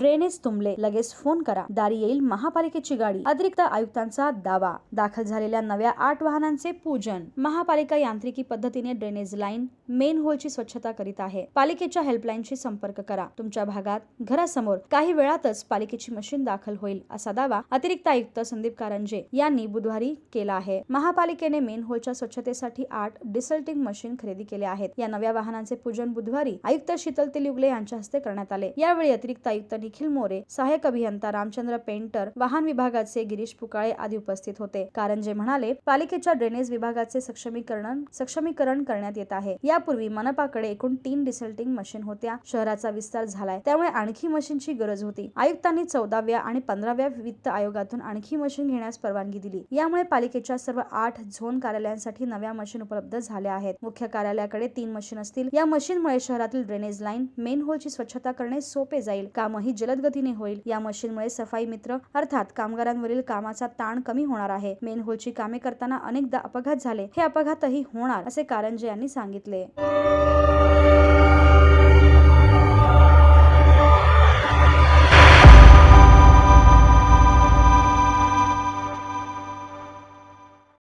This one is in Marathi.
ड्रेनेज तुंबले. लगेच फोन करा. दारी येईल महापालिकेची गाडी. अतिरिक्त आयुक्तांचा दावा. दाखल झालेल्या नव्या आठ वाहनांचे पूजन. महापालिका यांत्रिकी पद्धतीने ड्रेनेज लाईन मेन होलची स्वच्छता करीत आहे. पालिकेच्या हेल्पलाईनशी संपर्क करा. तुमच्या भागात घरासमोर काही वेळातच पालिकेची मशीन दाखल होईल असा दावा अतिरिक्त आयुक्त संदीप कारंजे यांनी बुधवारी केला आहे. महापालिकेने मेन होलच्या स्वच्छतेसाठी आठ डिसल्टिंग मशीन खरेदी केले आहेत. या नव्या वाहनांचे पूजन बुधवारी आयुक्त शीतल तेलुगले यांच्या हस्ते करण्यात आले. यावेळी अतिरिक्त आयुक्त निखिल मोरे सहाय्यक अभियंता रामचंद्र पेंटर वाहन विभागाचे गिरीश पुकाळे आदी उपस्थित होते. कारंजे म्हणाले पालिकेच्या ड्रेनेज विभागाचे सक्षमीकरण सक्षमीकरण करण्यात येत आहे. यापूर्वी मनपाकडे एकूण तीन डिसल्टिंग मशीन होत्या. शहराचा विस्तार झालाय. त्यामुळे आणखी मशीनची गरज होती. आयुक्तांनी चौदाव्या आणि पंधराव्या वित्त आयोगातून आणखी मशीन घेण्यास परवानगी दिली. यामुळे पालिकेच्या सर्व आठ झोन कार्यालयांसाठी नव्या मशीन उपलब्ध झाल्या आहेत. मुख्य कार्यालयाकडे तीन मशीन असतील. या मशीनमुळे शहरातील ड्रेनेज लाईन मेन होलची स्वच्छता करणे सोपे जाईल. कामही जलद गतीने होईल. या मशीनमुळे सफाई मित्र अर्थात कामगारांवरील कामाचा ताण कमी होणार आहे. मेन होलची कामे करताना अनेकदा अपघात झाले. हे अपघातही होणार असे कारंजे यांनी सांगितले.